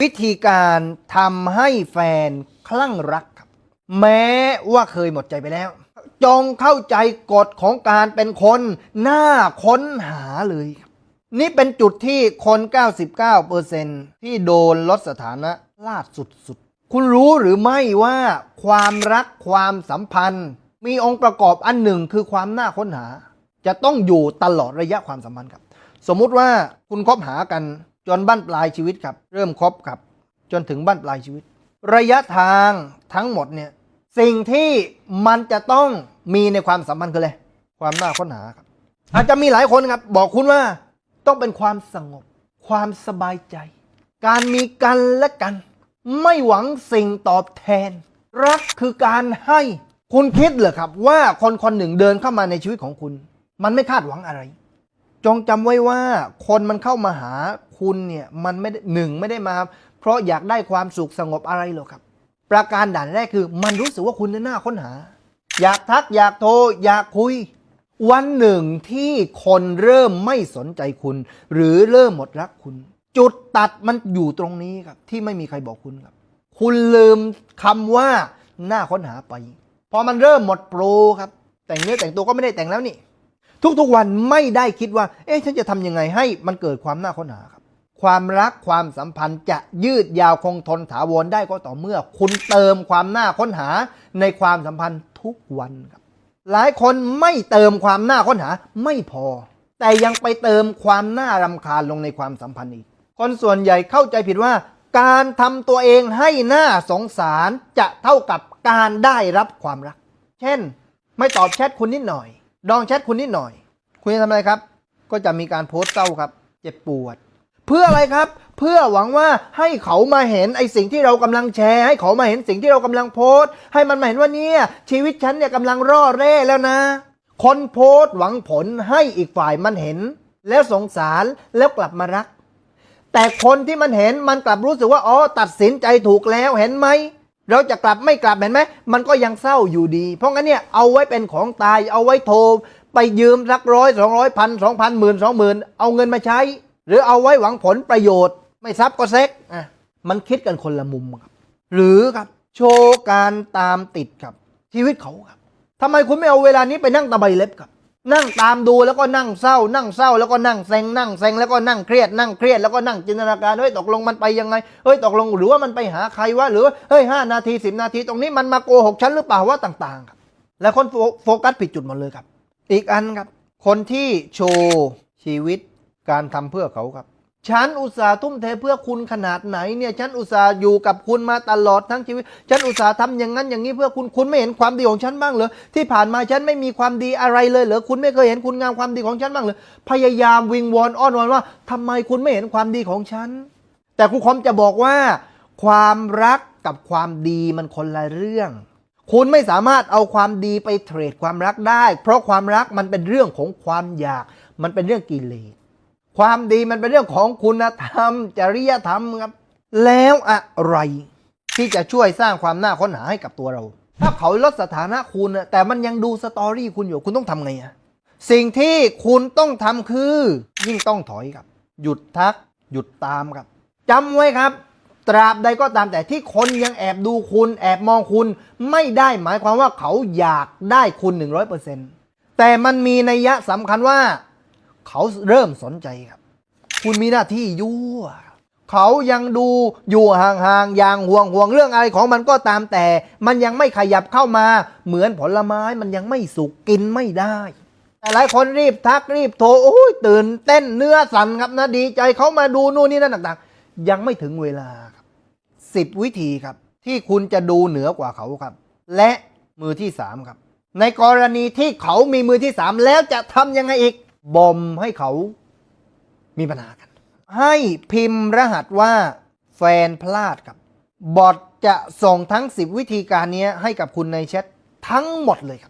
วิธีการทำให้แฟนคลั่งรักครับ แม้ว่าเคยหมดใจไปแล้ว จงเข้าใจกฎของการเป็นคนหน่าค้นหาเลยครับนี่เป็นจุดที่คน 99%ที่โดนลดสถานะลาดสุดๆ คุณรู้หรือไม่ว่าความรักความสัมพันธ์ มีองค์ประกอบอันหนึ่งคือความน่าค้นหา จะต้องอยู่ตลอดระยะความสัมพันธ์ครับ สมมุติว่าคุณคบหากัน จนบั้นปลายชีวิตครับ เริ่มครบครับ จนถึงบั้นปลายชีวิต ระยะทางทั้งหมดเนี่ยสิ่งที่มันจะต้องมีในความสัมพันธ์คืออะไรความน่าค้นหาครับ อาจจะมีหลายคนครับ บอกคุณว่าต้องเป็นความสงบ ความสบายใจ การมีกันและกัน ไม่หวังสิ่งตอบแทน รักคือการให้คุณคิดเหรอครับ ว่าคนคนหนึ่งเดินเข้ามาในชีวิตของคุณ มันไม่คาดหวังอะไร จงจำไว้ว่าคนมันเข้ามาหาคุณเนี่ยมันไม่ได้หนึ่งไม่ได้มา เพราะอยากได้ความสุขสงบอะไรหรอกครับ ประการด่านแรกคือ มันรู้สึกว่าคุณน่าค้นหา อยากทักอยากโทรอยากคุย วันหนึ่งที่คนเริ่มไม่สนใจคุณ หรือเริ่มหมดรักคุณ จุดตัดมันอยู่ตรงนี้ครับ ที่ไม่มีใครบอกคุณครับ คุณลืมคำว่าน่าค้นหาไปพอมันเริ่มหมดโปรครับ แต่งเนื้อแต่งตัวก็ไม่ได้แต่งแล้วนี่ ทุกๆวันไม่ได้คิดว่า เอ๊ะฉันจะทำยังไงให้มันเกิดความน่าค้นหาครับ ความรักความสัมพันธ์จะยืดยาวคงทนถาวรได้ก็ต่อเมื่อ คุณเติมความน่าค้นหาในความสัมพันธ์ทุกวันครับ หลายคนไม่เติมความน่าค้นหาไม่พอ แต่ยังไปเติมความน่ารำคาญลงในความสัมพันธ์อีก คนส่วนใหญ่เข้าใจผิดว่า การทำตัวเองให้หน้าสงสารจะเท่ากับการได้รับความรัก เช่น ไม่ตอบแชทคุณนิดหน่อย ดองแชทคุณนิดหน่อย คุณจะทำอะไรครับ ก็จะมีการโพสต์เศร้าครับ เจ็บปวด เพื่ออะไรครับ เพื่อหวังว่าให้เขามาเห็นไอสิ่งที่เรากำลังแชร์ ให้เขามาเห็นสิ่งที่เรากำลังโพสต์ ให้มันมาเห็นว่าเนี่ยชีวิตฉันเนี่ยกำลังร่อเร่แล้วนะ คนโพสต์หวังผลให้อีกฝ่ายมันเห็น แล้วสงสารแล้วกลับมารัก แต่คนที่มันเห็นมันกลับรู้สึกว่าอ๋อตัดสินใจถูกแล้วเห็นไหม เราจะกลับไม่กลับเห็นไหมมันก็ยังเศร้าอยู่ดี เพราะงั้นเนี่ยเอาไว้เป็นของตายเอาไว้โทรไปยืมสักร้อยสองร้อยพันสองพันหมื่นสองหมื่นเอาเงินมาใช้ หรือเอาไว้หวังผลประโยชน์ ไม่ทรัพย์ก็เซ็กอะมันคิดกันคนละมุมครับ หรือครับโชว์การตามติดครับชีวิตเขาครับทำไมคุณไม่เอาเวลานี้ไปนั่งตะไบเล็บครับ นั่งตามดูแล้วก็นั่งเศร้า นั่งเศร้าแล้วก็นั่งเซ็งนั่งเซ็งแล้วก็นั่งเครียดนั่งเครียดแล้วก็นั่งจินตนาการเฮ้ยตกลงมันไปยังไงเฮ้ยตกลงหรือว่ามันไปหาใครวะหรือเฮ้ยห้านาทีสิบนาทีตรงนี้มันมาโกหกฉันหรือเปล่าว่าต่าง ๆ ครับ แล้วคนโฟโฟกัสผิดจุดหมดเลยครับ อีกอันครับ คนที่โชว์ชีวิตการทำเพื่อเขาครับ ฉันอุตส่าห์ทุ่มเทเพื่อคุณขนาดไหนเนี่ยฉันอุตส่าห์อยู่กับคุณมาตลอดทั้งชีวิต ฉันอุตส่าห์ทำอย่างนั้นอย่างนี้เพื่อคุณคุณไม่เห็นความดีของฉันบ้างเหรอที่ผ่านมาฉันไม่มีความดีอะไรเลยเหรอคุณไม่เคยเห็นคุณงามความดีของฉันบ้างเหรอพยายามวิงวอนอ้อนวอนว่าทำไมคุณไม่เห็นความดีของฉัน แต่ครูคอมจะบอกว่า ความรักกับความดีมันคนละเรื่อง คุณไม่สามารถเอาความดีไปเทรดความรักได้ เพราะความรักมันเป็นเรื่องของความอยาก มันเป็นเรื่องกิเลส ความดีมันเป็นเรื่องของคุณธรรม จริยธรรมครับ แล้วอะไร ที่จะช่วยสร้างความน่าค้นหาให้กับตัวเรา ถ้าเขาลดสถานะคุณแต่มันยังดูสตอรี่คุณอยู่คุณต้องทำไงอะสิ่งที่คุณต้องทำคือ ยิ่งต้องถอยครับ หยุดทัก หยุดตามครับจำไว้ครับ ตราบใดก็ตามแต่ที่คนยังแอบดูคุณ แอบมองคุณ ไม่ได้หมายความว่าเขาอยากได้คุณ 100%แต่มันมีนัยยะสำคัญว่า เขาเริ่มสนใจครับ คุณมีหน้าที่ยั่วเขายังดูอยู่ห่างๆอย่างห่วงห่วงเรื่องอะไรของมันก็ตามแต่ มันยังไม่ขยับเข้ามา เหมือนผลไม้มันยังไม่สุกกินไม่ได้แต่หลายคนรีบทักรีบโทรโอ้ยตื่นเต้นเนื้อสั่นครับนะดีใจเขามาดูนู่นนี่นั่นต่างๆ ยังไม่ถึงเวลาครับสิบวิธีครับ ที่คุณจะดูเหนือกว่าเขาครับ และมือที่สามครับ ในกรณีที่เขามีมือที่สามแล้วจะทำยังไงอีก บ่มให้เขามีปัญหากัน ให้พิมพ์รหัสว่าแฟนพลาดครับ บอทจะส่งทั้ง 10 วิธีการนี้ให้กับคุณในแชททั้งหมดเลยครับ